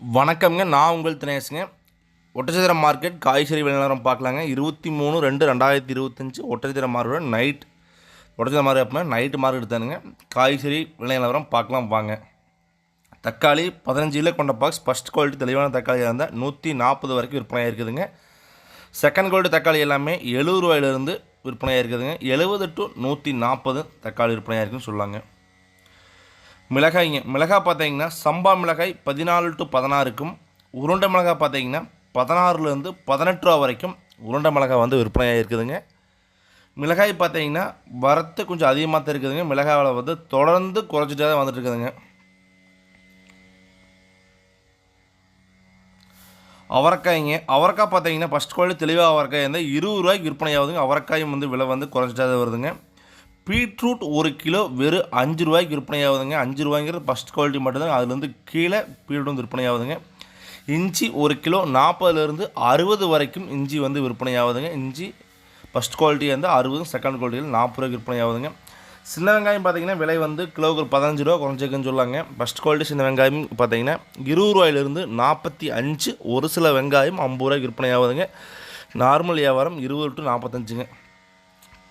வணக்கம்ங்க. நான் உங்கள் தினேஷுங்க. ஒட்டச்சத்திரம் மார்க்கெட் காய்கறி விநிலவரம் பார்க்கலாங்க. இருபத்தி மூணு ரெண்டு ரெண்டாயிரத்தி இருபத்தஞ்சி ஒட்டச்சத்திர மார்க்கெட் நைட் ஒட்டச்சத்திர மார்க்கெட் அப்போ நைட்டு மார்க்கெட் தானுங்க. காய்கறி விநிலவரம் பார்க்கலாம் வாங்க. தக்காளி பதினஞ்சில் கொண்ட பாக்ஸ் ஃபஸ்ட் குவாலிட்டி தெளிவான தக்காளியாக இருந்தால் நூற்றி நாற்பது வரைக்கும் விற்பனையாக இருக்குதுங்க. செகண்ட் குவாலிட்டி தக்காளி எல்லாமே எழுபது ரூபாயிலிருந்து விற்பனையாக இருக்குதுங்க. எழுபது டு நூற்றி நாற்பது தக்காளி விற்பனையாக இருக்குதுன்னு சொல்லாங்க. மிளகாய்ங்க மிளகாய் பார்த்தீங்கன்னா சம்பா மிளகாய் பதினாலு டு பதினாறுக்கும் உருண்டை மிளகாய் பார்த்தீங்கன்னா பதினாறுலேருந்து பதினெட்டு ரூபா வரைக்கும் உருண்டை மிளகாய் வந்து விற்பனையாக இருக்குதுங்க. மிளகாய் பார்த்தீங்கன்னா வரத்து கொஞ்சம் அதிகமாக தான் இருக்குதுங்க. மிளகாவில் வந்து தொடர்ந்து குறைச்சிட்டே தான் வந்துட்டு இருக்குதுங்க. அவரைக்காய்ங்க அவரைக்காய் பார்த்தீங்கன்னா ஃபஸ்ட் குவாலிட்டி தெளிவாக அவரைக்காய் இருந்தால் இருபது ரூபாய்க்கு விற்பனை ஆகுதுங்க அவரைக்காயும் வந்து விலை வந்து குறைச்சிட்டே வருதுங்க. பீட்ரூட் ஒரு கிலோ வெறும் அஞ்சு ரூபாய்க்கு விற்பனை ஆகுதுங்க அஞ்சு ரூபாய்ங்கிறது ஃபஸ்ட் குவாலிட்டி மட்டும்தான் அதுலேருந்து கீழே பீட்ரூட் வந்து விற்பனை ஆகுதுங்க இஞ்சி ஒரு கிலோ நாற்பதுலேருந்து அறுபது வரைக்கும் இஞ்சி வந்து விற்பனை ஆகுதுங்க இஞ்சி ஃபஸ்ட் குவாலிட்டி வந்து அறுபது செகண்ட் குவாலிட்டியில் நாற்பது ரூபாய்க்கு விற்பனை ஆகுதுங்க சின்ன வெங்காயம் பார்த்தீங்கன்னா விலை வந்து கிலோவுக்கு ஒரு பதினஞ்சு ரூபா குறைஞ்சிருக்குன்னு சொல்லாங்க. ஃபஸ்ட் குவாலிட்டி சின்ன வெங்காயம் பார்த்தீங்கன்னா இருபது ரூபாயிலிருந்து நாற்பத்தி அஞ்சு ஒரு சில வெங்காயம் ஐம்பது ரூபாய்க்கு விற்பனை ஆகுதுங்க நார்மல் வியாபாரம் இருபது டு நாற்பத்தஞ்சுங்க.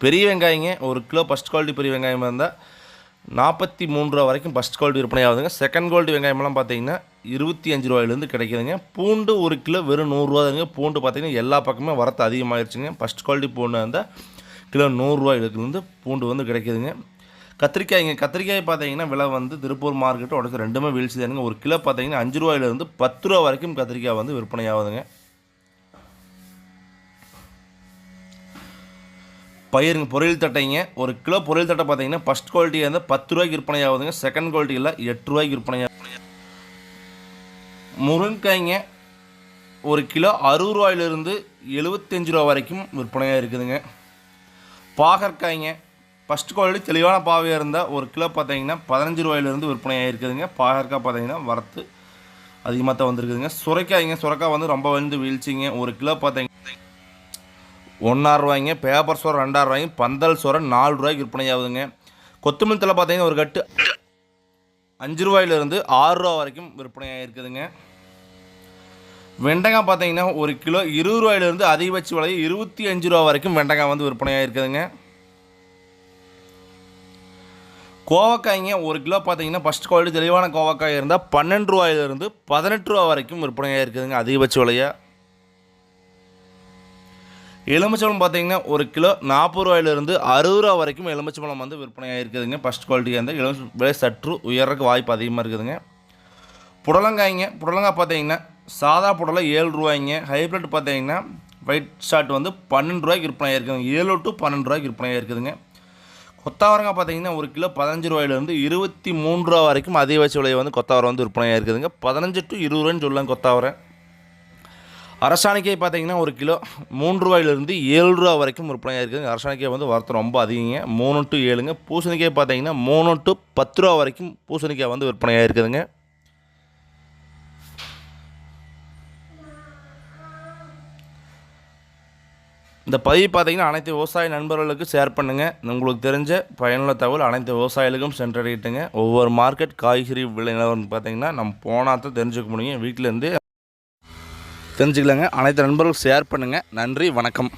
பெரிய வெங்காயங்க ஒரு கிலோ ஃபஸ்ட் குவாலிட்டி பெரிய வெங்காயமாக இருந்தால் நாற்பத்தி மூணு ரூபா வரைக்கும் ஃபஸ்ட் குவாலிட்டி விற்பனை ஆகுதுங்க. செகண்ட் குவாலிட்டி வெங்காயமெல்லாம் பார்த்தீங்கன்னா இருபத்தி அஞ்சு ரூபாயிலேருந்து கிடைக்குதுங்க. பூண்டு ஒரு கிலோ வெறும் நூறுரூவா தாங்க பூண்டு பார்த்தீங்கன்னா எல்லா பக்கமே வரத்து அதிகமாகிடுச்சுங்க ஃபஸ்ட் குவாலிட்டி பூண்டு இருந்தால் கிலோ நூறுரூவாயிலேருந்து பூண்டு வந்து கிடைக்குதுங்க. கத்திரிக்காய்ங்க கத்திரிக்காய் பார்த்தீங்கன்னா விலை வந்து திருப்பூர் மார்க்கெட்டு உடச்சு ரெண்டுமே வீழ்ச்சி தானுங்க ஒரு கிலோ பார்த்தீங்கன்னா அஞ்சு ரூபாயிலேருந்து பத்து ரூபா வரைக்கும் கத்திரிக்காய் வந்து விற்பனை ஆகுதுங்க. பயிருங்க பொரியல் தட்டைங்க. ஒரு கிலோ பொரியல் தட்டை பார்த்தீங்கன்னா ஃபஸ்ட் குவாலிட்டி வந்து பத்து ரூபாய்க்கு விற்பனை ஆகுதுங்க செகண்ட் குவாலிட்டியில் எட்டு ரூபாய்க்கு விற்பனை ஆகுது முருங்கைக்காய்ங்க ஒரு கிலோ அறுபது ரூபாயிலிருந்து எழுபத்தஞ்சு ரூபா வரைக்கும் விற்பனையாக இருக்குதுங்க. பாகற்காய்ங்க ஃபஸ்ட் குவாலிட்டி தெளிவான பாவையாக இருந்தால் ஒரு கிலோ பார்த்தீங்கன்னா பதினஞ்சு ரூபாயிலிருந்து விற்பனையாக இருக்குதுங்க. பாகற்காய் பார்த்தீங்கன்னா வரத்து அதிகமாக தான் வந்திருக்குதுங்க. சுரைக்காய்ங்க சுரைக்காய் வந்து ரொம்ப வந்து வீழ்ச்சிங்க. ஒரு கிலோ பார்த்தீங்கன்னா ஒன்றாறு ரூபாய்ங்க பேப்பர் சோறு ரெண்டாயிரம் ரூபாய்ங்க பந்தல் சோறு நாலு ரூபாய்க்கு விற்பனை ஆகுதுங்க. கொத்தமல்லி தலை பார்த்தீங்கன்னா ஒரு கட்டு அஞ்சு ரூபாயிலிருந்து ஆறு ரூபா வரைக்கும் விற்பனை ஆகிருக்குதுங்க வெண்டைக்காய் பார்த்தீங்கன்னா ஒரு கிலோ இருபது ரூபாயிலிருந்து அதிகபட்ச விலை இருபத்தி அஞ்சு ரூபா வரைக்கும் வெண்டைக்காய் வந்து விற்பனை ஆகிருக்குதுங்க கோவக்காய்ங்க ஒரு கிலோ பார்த்தீங்கன்னா ஃபஸ்ட் குவாலிட்டி தெளிவான கோவக்காய் இருந்தால் பன்னெண்டு ரூபாயிலிருந்து பதினெட்டு ரூபா வரைக்கும் விற்பனை ஆகிருக்குதுங்க அதிகபட்ச விலையாக எலுமிச்சம்பழம் பார்த்தீங்கன்னா ஒரு கிலோ நாற்பது ரூபாயிலிருந்து அறுபது ரூபா வரைக்கும் எலுமிச்சம்பழம் வந்து விற்பனையாக இருக்குதுங்க. ஃபஸ்ட் குவாலிட்டியாக இருந்தால் எலுமிச்ச விலை சற்று உயர்றதுக்கு வாய்ப்பு அதிகமாக இருக்குதுங்க. புடலங்காய்ங்க புடலங்காய் பார்த்தீங்கன்னா சாதா புடலை ஏழு ரூபாய்ங்க. ஹைப்ரிட் பார்த்தீங்கன்னா ஒயிட் ஷார்ட் வந்து பன்னெண்டு ரூபாய்க்கு விற்பனை இருக்குதுங்க. ஏழு டு பன்னெண்டு ரூபாய்க்கு விற்பனை இருக்குதுங்க. கொத்தாவரங்காய் பார்த்தீங்கன்னா ஒரு கிலோ பதினஞ்சு ரூபாயிலேருந்து இருபத்தி மூணு ரூபா வரைக்கும் அதிகபட்ச விலை வந்து கொத்தாவரம் வந்து விற்பனையாக இருக்குதுங்க. பதினஞ்சு டு இருபது ரூபான்னு சொல்லலாம் கொத்தாவரை அரசாணிக்கை பார்த்தீங்கன்னா ஒரு கிலோ மூன்று ரூபாயிலிருந்து ஏழு ரூபா வரைக்கும் விற்பனையாக இருக்குதுங்க அரசாணிக்காய் வந்து வரத்து ரொம்ப அதிகங்க. மூணு டு ஏழுங்க. பூசணிக்காய் பார்த்தீங்கன்னா மூணு டு பத்து ரூபா வரைக்கும் பூசணிக்காய் வந்து விற்பனையாக இருக்குதுங்க. இந்த பதிவு பார்த்தீங்கன்னா அனைத்து விவசாய நண்பர்களுக்கு ஷேர் பண்ணுங்கள் உங்களுக்கு தெரிஞ்ச பயனுள்ள தகவல் அனைத்து விவசாயிகளுக்கும் சென்றடையிட்டுங்க. ஒவ்வொரு மார்க்கெட் காய்கறி விலை நிலவரம் பார்த்தீங்கன்னா நம்ம போனால் தான் தெரிஞ்சுக்க முடியும் வீட்டிலேருந்து தெரிஞ்சுக்கலாங்க. அனைத்து நண்பர்களும் ஷேர் பண்ணுங்கள் நன்றி வணக்கம்.